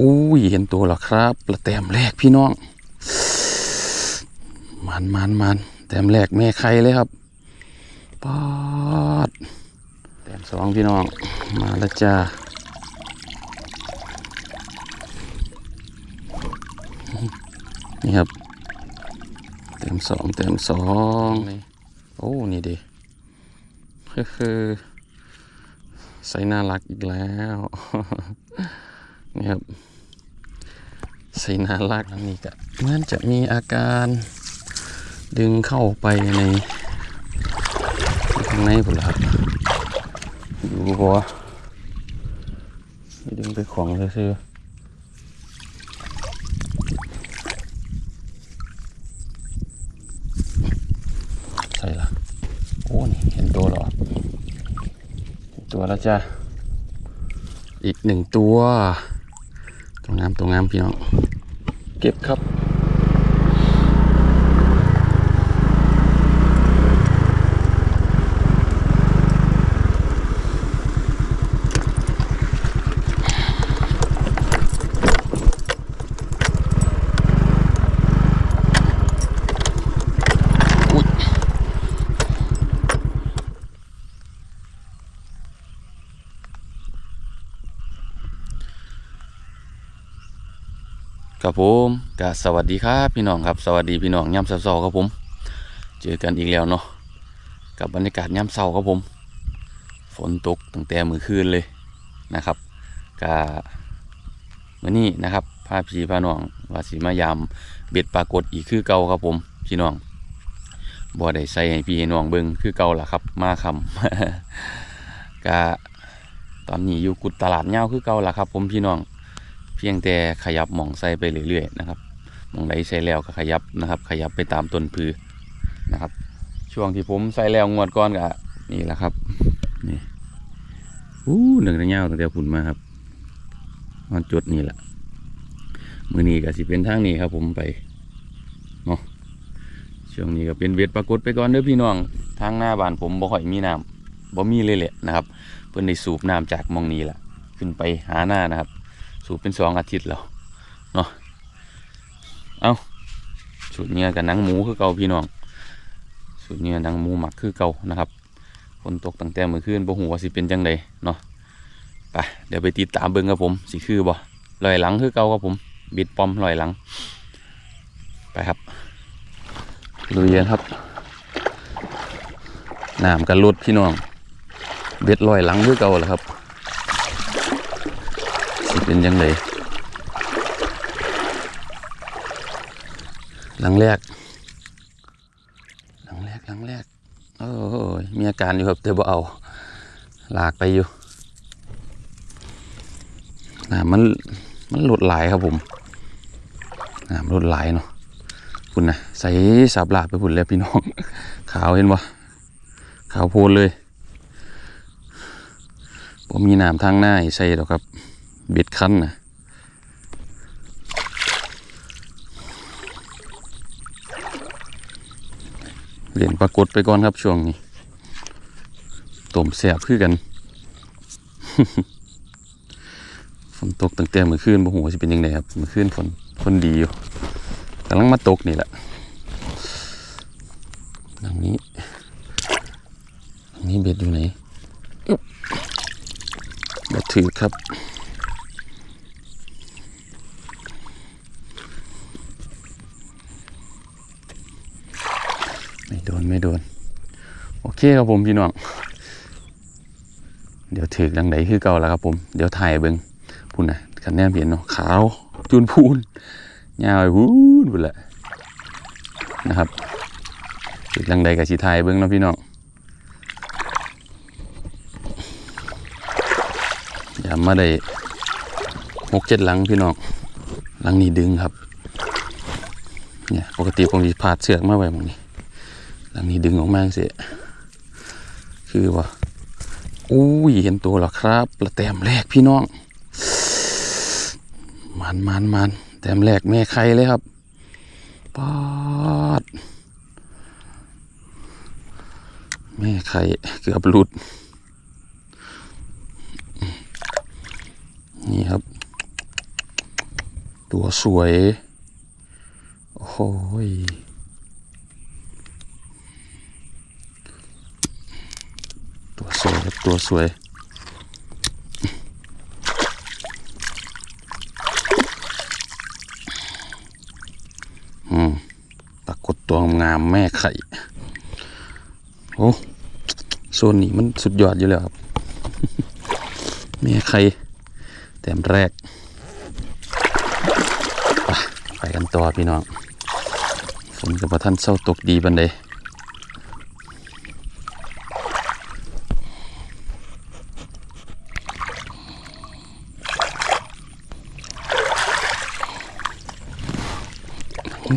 อุ้ยเห็นตัวแล้วครับละแต้มแรกพี่น้อง มันมันมันแต้มแรกแม่ไข่เลยครับปอดแต้มสองพี่น้อง มาแล้วจ้านี่ครับเต็มสองเต็มสองนี่โอ้ นี่ดิคือใส่น่ารักอีกแล้ว นี่ครับใส่น่ารักนี้ก็มือนจะมีอาการดึงเข้าไปในข้างในผมละครับอยู่บ่วดึงไปของซื่อใช่ละโอ้นี่เห็นตัวหรอเห็นตัวแล้วจ้ะอีกหนึ่งตัว ตัวงามตัวงามพี่น้อง เก็บครับ ครับผมก็สวัสดีครับพี่น้องครับ สวัสดีพี่น้องย่ำเสาครับผม เจอกันอีกแล้วเนาะกับบรรยากาศย่ำเสาครับผม ฝนตกตั้งแต่มือคืนเลยนะครับก็มื่อนี้นะครับพาพี่พาน้องวาสิมายามเบ็ดปรากฏอีกคือเก่าครับผม พี่น้องบ่ได้ใส่ให้พี่หน้องเบิ่งคือเก่าล่ะครับ มาคำก็ตอนนี้อยู่กุดตลาดเงาคือเก่าล่ะครับ ผมพี่น้อง พียงแต่ขยับหมองใส่ไปเรื่อยๆนะครับหมองใดใส่แล้วก็ขยับนะครับ ขยับไปตามต้นพือนะครับ ช่วงที่ผมใส่แล้วงวดก้อนก็นี่แหละครับนี่อู้หนึ่งระยาตั้งแต่ผุนมาครับมันจุดนี่แหละมือนี้ก็สิเป็นทางนี้ครับ ผมไปเนาะช่วงนี้ก็เป็นเวทปรากฏไปก่อนเด้อพี่น้องทางหน้าบ้านผมบ่ค่อยมีน้ำบ่มีเลยแหละนะครับ เพิ่อนได้สูบน้ำจากมองนี้แหละขึ้นไปหาหน้านะครับ สูบเป็นสองอาทิตย์แล้วเนาะเอาสูตรเนี้ยกับหนังหมูคือเก่าพี่น้อง สูตรเนี้ยหนังหมูหมักคือเก่านะครับฝนตกตั้งแต่เมื่อคืนบ่หูว่าสิเป็นจังไดเนาะไปเดี๋ยวไปติดตามเบิ่งครับผมสิคือบ่ลอยหลังคือเก่าครับผมบิดปอมลอยหลัง ไปครับลุยกันครับน้ำกันลดพี่น้องเบ็ดลอยหลังคือเก่าแหละครับิเป็นยังไงหลังแรก หลังแรกหลังแรก โอ้ยมีอาการอยู่ครับแต่บ่เอาหลากไปอยู่น้ำมันมันหลุดไหลายครับผมน้ำหลุดไหลายเนาะคุณนะใส่สับลาไปพุ่นแล้วพี่น้อง ขาวเห็นบ่ขาวโพลเลยผมมีน้ำทางหน้าให้ใส่ดอกครับ เบ็ดคันนะเรียนปรากฏไปก่อนครับช่วงนี้ต้มแสบคือกันฝนตกตั้งแต่เมื่อคืนบ่หูว่าสิเป็นยังไงครับเมื่อคืนฝนฝนดีอยู่กำลังมาตกนี่แหละหลังนี้นี้เบ็ดอยู่ไหนเบ็ดถือครับ ไม่โดนไม่โดน โอเคครับผมพี่น้อง เดี๋ยวถือดังใดคือเก่าแล้วครับผม เดี๋ยวถ่ายเบิงพูนนะคันแนมเห็นเนาะขาวจูนพูนยาวไปพูนพูนแหละนะครับถือดังใดกับสีถ่ายเบิงเนาะพี่น้องอย่ามาได้หกเจ็ดหลังพี่น้องหลังนี้ดึงครับเนี่ยปกติผมจะพาดเสือกมาไว้หมองนี้หลังนี้ดึงออกมาเสีย คือว่าอุ้ยเห็นตัวแล้วครับละแต้มแรกพี่น้องมันมันมันแต้มแรกแม่ไข่เลยครับปอดแม่ไข่เกือบหลุด นี่ครับ ตัวสวย โอ้ย ตัวสวยครับตัวสวยอืมปรากฏตัวงามแม่ไข่ โอ้โซนนี้มันสุดยอดอยู่แล้วครับ แม่ไข่แต้มแรก ไปกันต่อพี่น้องฝนกับท่านเศร้าตกดีบันได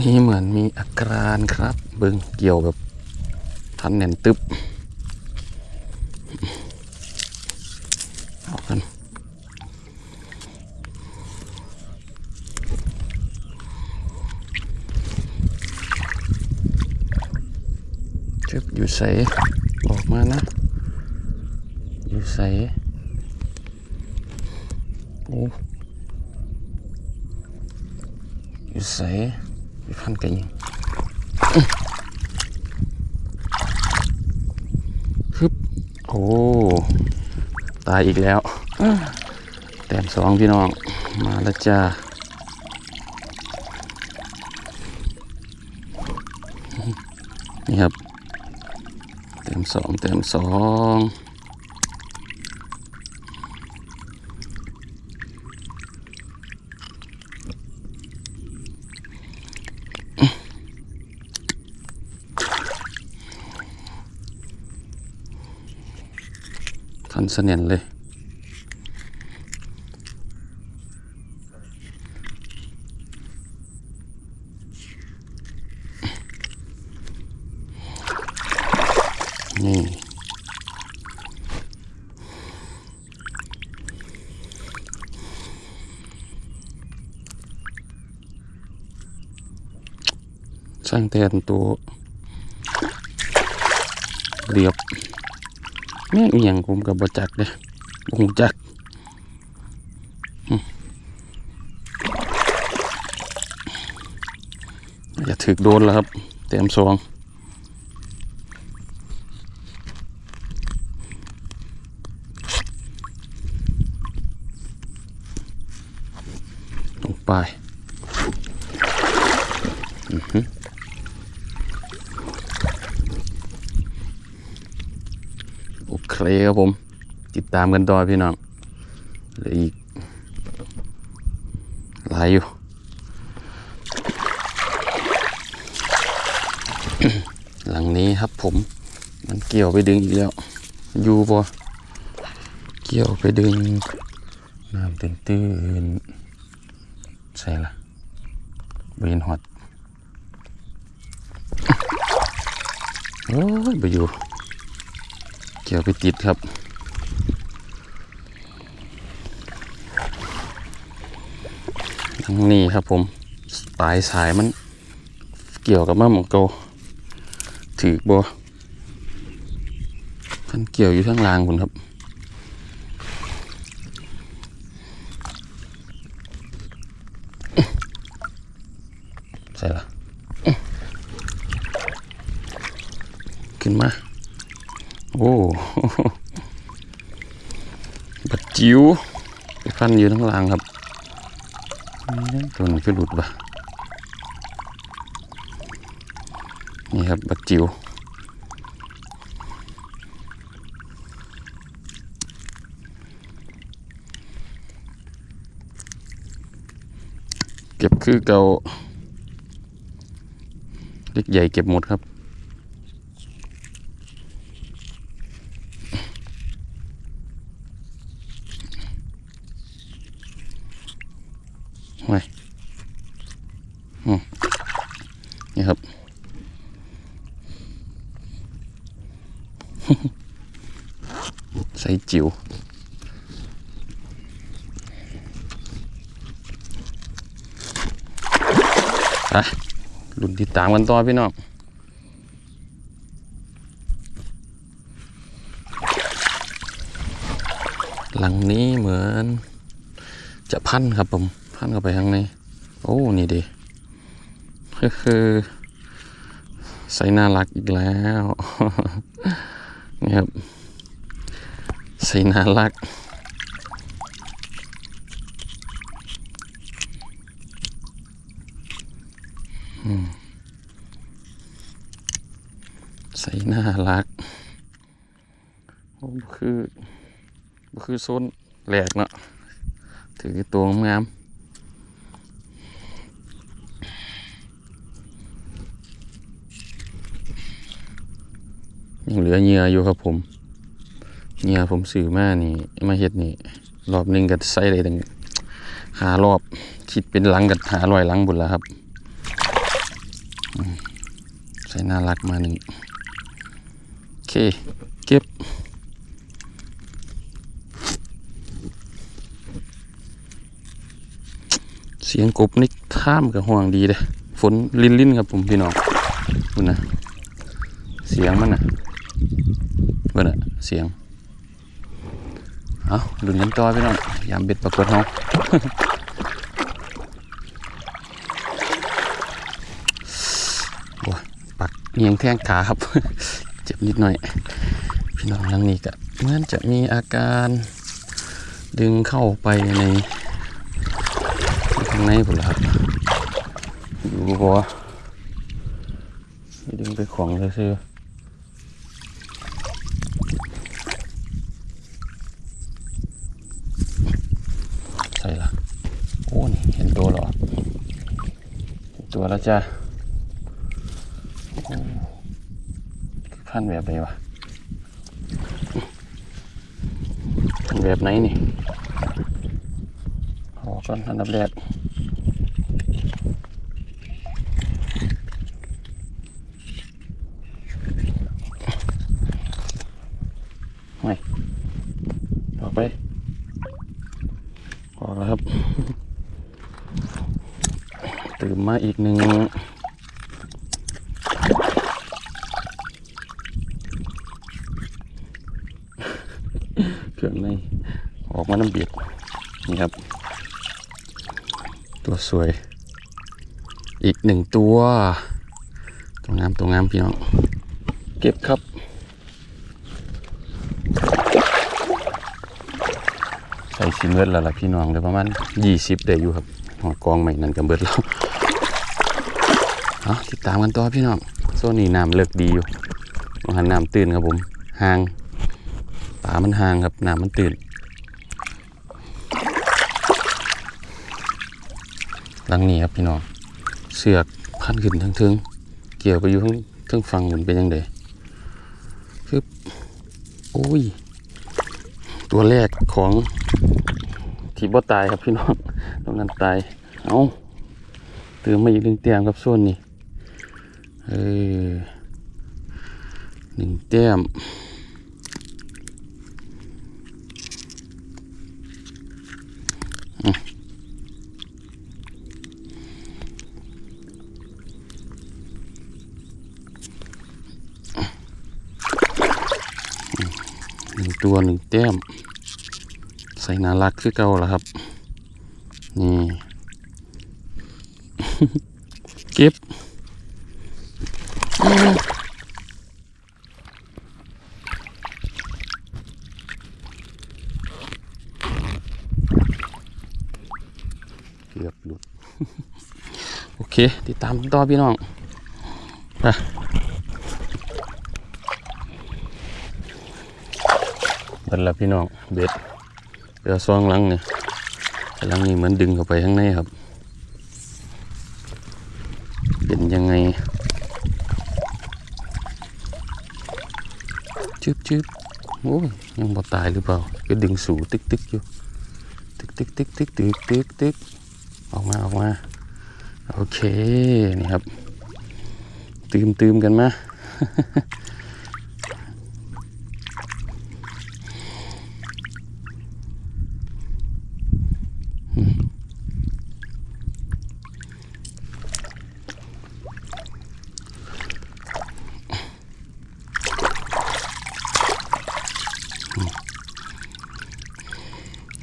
นี่เหมือนมีอาการครับ เบิ่งเกี่ยวแบบทันแน่นตึบเอากันจึบอยู่ใสออกมานะ อยู่ใสโอ้อยู่ใส่พันกันยัง ฮึบโอ้ตายอีกแล้วแต้มสองพี่น้อง มาแล้วจ้านี่ครับเต็มสองเต็มสอง สนียนเลย นี่ช่างแทนตัวเรียบ แม่งอหย่างผมกับบจักเลยบงจักอย่าถึกโดนแล้วครับ เต็มซองลงไป อือหือโอ เคครับผม ติดตามกันต่อพี่น้องเหลืออีกหลายอยู่หลังนี้ครับผม มันเกี่ยวไปดึงอีกแล้ว อยู่ปะเกี่ยวไปดึงน้ำตื้นตื้นๆใช่ละเวนฮอตโอ้ยไปอยู่ เกี่ยวไปติดครับทางนี้ครับผมปลายสายมันเกี่ยวกับมะหมองโกถือบัวมันเกี่ยวอยู่ข้างล่างคุณครับใช่ละขึ้นมา โอ้บัดจิ๋วไปพันอยู่ทั้งล่างครับอื้อตัวนี้คือหลุดปะนี่ครับบัดจิ๋วเก็บคือเก่าเล็กใหญ่เก็บหมดครับ ไว้นี่ครับ ใส่จิ๋วไปรุ่นติดตามกันต่อพี่น้องหลังนี้เหมือนจะพันครับผม พันเข้าไปข้างใน โอ้ นี่ดิคือคือใส่น่ารักอีกแล้วนี่ครับใส่น่ารักอืมใส่น่ารักโอ้คือคือโซนแหลกเนาะถือตัวงาม ยังเหลือเหยื่ออยู่ครับผมเหยื่อผมซื้อมานี่มาเฮ็ดนี่รอบหนึงก็ใส่ได้ตั้งหารอบคิดเป็นหลังกับหาลอยหลังบุญแล้วครับใส่น่ารักมาหนึ่งโอเคเก็บเสียงกบนี่ข้ามกับห่วงดีเลยฝนลินลินๆครับผมพี่น้องคุณนะเสียงมันนะ เพื่อนอะเสียง เอาดุนกันต่อพี่น้องยามเบ็ดปรากฏเฮาโอ้ปักเงียงแท่งขาครับ เจ็บนิดหน่อย พี่น้องนั่งนี้ก็เหมือนจะมีอาการดึงเข้าไปในข้างในผมละครับอยู่บ่ดึงไปของเลยซื้อใส่ละโอ้นี่เห็นตัวแล้วอะเห็น ตัวแล้วจ้าขั้นแบบไหนวะขั้นแบบไหนนี่ขอก่อนอันดับแรก ไม่ออกไปออกแล้วครับ ตื่นมา อีกหนึ่งเครื่องในออกมาน้ำเบียดนี่ครับ ตัวสวย อีกหนึ่งตัวตัวงามตัวงามพี่น้อง เก็บครับใส่ชิมเบิดแล้วล่ะพี่น้องเลยประมาณยี่สิบได้อยู่ครับหัวกองใหม่นั่นก็เบิดแล้ว เอาติดตามกันต่อพี่น้องโซนนี้น้ำเลิกดีอยู่มหันน้ำตื่นครับผมห่างป่ามันห่างครับน้ำมันตื่นหลังนี้ครับพี่น้องเสือกพันขึ้นทั้งทิงเกี่ยวไปอยู่ทั้งทั้งฟังมันเป็นยังไงคือโอ้ย ตัวแรกของที่บ่ตายครับพี่น้องตรงนั้นตายเอาเติมมาอีกหนึ่งแต้มครับส่วนนี้ เออหนึ่งแต้มอืมหนึ่งตัวหนึ่งแต้ม ใส่นารักคือเก่าแล้วครับ นี่ เก็บ เกือบหลุด โอเค ติดตามต่อพี่น้องไปเบิดล้วพี่น้อง เบ็ดเรือซองลังเนี่ยลังนี้เหมือนดึงเข้าไปข้างในครับ เป็นยังไง จึ๊บจึ๊บโอ้ยยังบ่ตายหรือเปล่า ก็ดึงสู่ตึกตึกอยู่ ตึกตึกตึกตึกตึกตึกตึกออกมาออกมา โอเค นี่ครับ ตืมตืมกันมา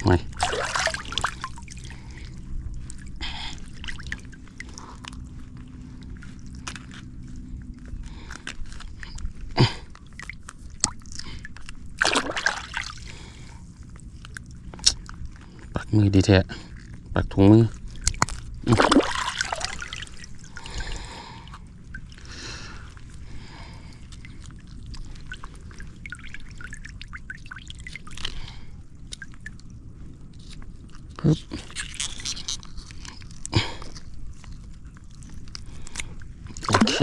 ไม่ มือดีแท้ปักถุงมือปึ๊บโอเค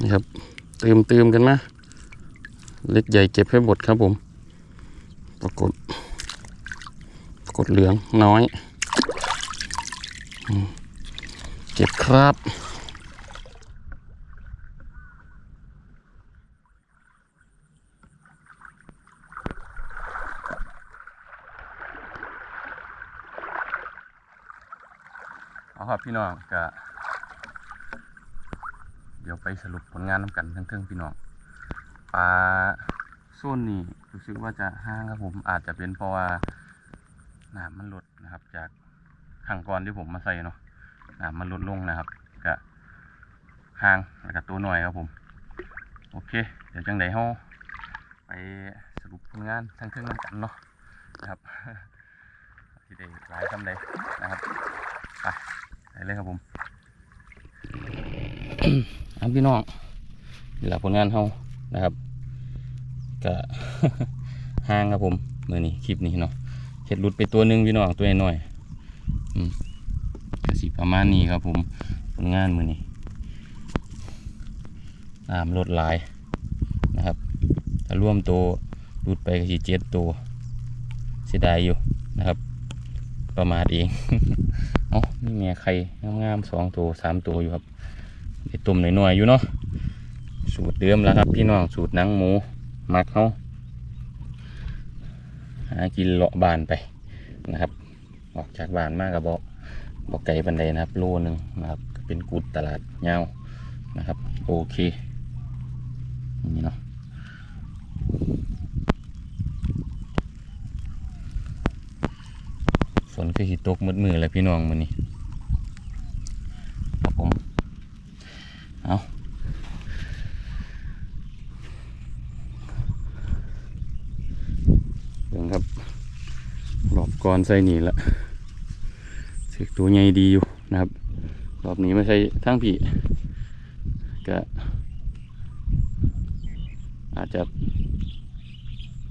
นี่ครับเติมเติมกันมา เล็กใหญ่เก็บให้หมดครับผม ปรากฏ ปรากฏเหลืองน้อยเก็บครับเอาครับพี่น้องก็เดี๋ยวไปสรุปผลงานน้ำกันทั้งเทิงๆพี่น้องปลาส่วนนี้รู้สึกว่าจะห้างครับผมอาจจะเป็นเพราะว่า น้ำมันลดนะครับ จากขังก่อนที่ผมมาใส่เนาะน้ำมันลดลงนะครับก็ห่างแล้วก็ตัวหน่อยครับผม โอเค เดี๋ยวจังไดเฮาไปสรุปผลงานทั้งเทิงๆน้ำกันเนาะนะครับที่ได้หลายทำใดนะครับไปไปเลยครับผมอันพี่น้องนี่แหละผลงานเขานะครับก็ห่างครับผมเมื่อนี้คลิปนี้เนาะ เห็ดหลุดไปตัวหนึ่งพี่น้องตัวน้อยๆอืมก็สิประมาณนี้ครับผมผลงานมือนี้น้ำลดหลายนะครับถ้าร่วมตัวหลุดไปก็สิเจ็ดตัวเสียดายอยู่นะครับ ประมาทเอง เอ้านี่แม่ไข่งามๆสองตัวสามตัวอยู่ครับไอตุ่มหน่อยๆอยู่เนาะสูตรเดิมแล้วครับ พี่น้องสูตรนังหมูมักเขา หากินเลาะบานไปนะครับ ออกจากบานมากกับบอกบอกไก่บันไดนะครับ โลหนึ่งนะครับ เป็นกุดตลาดเงานะครับ โอเคนี่เนาะฝนคือหิตกมืดมือแล้วพี่น้องมือนี้ครับผมเอาเบิ่งครับร อบก่อนใส่หนีละเสกตัวใหญ่ดีอยู่นะครับ รอบนี้ไม่ใช่ทั้งผีก็อาจจะ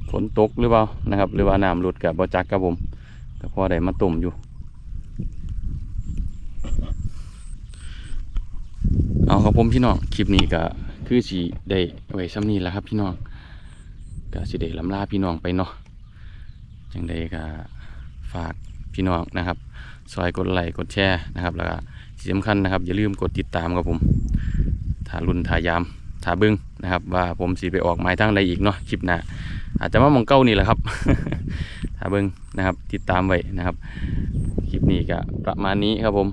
ฝนตกหรือเปล่านะครับ หรือว่าน้ำหลุดกับบอจักครับผมก็พอได้มาตุ่มอยู่ เอาครับผมพี่น้องคลิปนี้ก็คือสีได้ไว้ซ้ำนี้แหล้วครับพี่น้องก็สิได้ลำลาพี่น้องไปเนาะจังใดก็ากพี่น้องนะครับซอยกดไลค์กดแชร์นะครับ แล้วก็ที่สำคัญนะครับ อย่าลืมกดติดตามครับผมถ้ารุ่นถ่ายามถ่าเบิ้งนะครับ ว่าผมสีไปออกไม้ทั้งใดอีกเนาะคลิปหน้าอาจจะมามองเก้านี่แหละครับถ่าเบิ้งนะครับ ติดตามไว้นะครับ คลิปนี้ก็ประมาณนี้ครับผม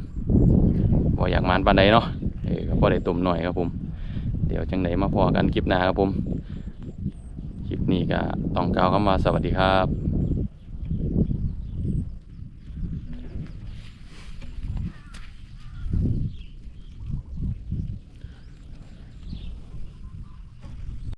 บ่อยากมานปานใดเนาะเออก็พอได้ตุ่มหน่อยครับผม เดี๋ยวจังไหนมาพอกันคลิปหน้าครับผม คลิปนี้ก็ต้องกล่าวคำว่าสวัสดีครับ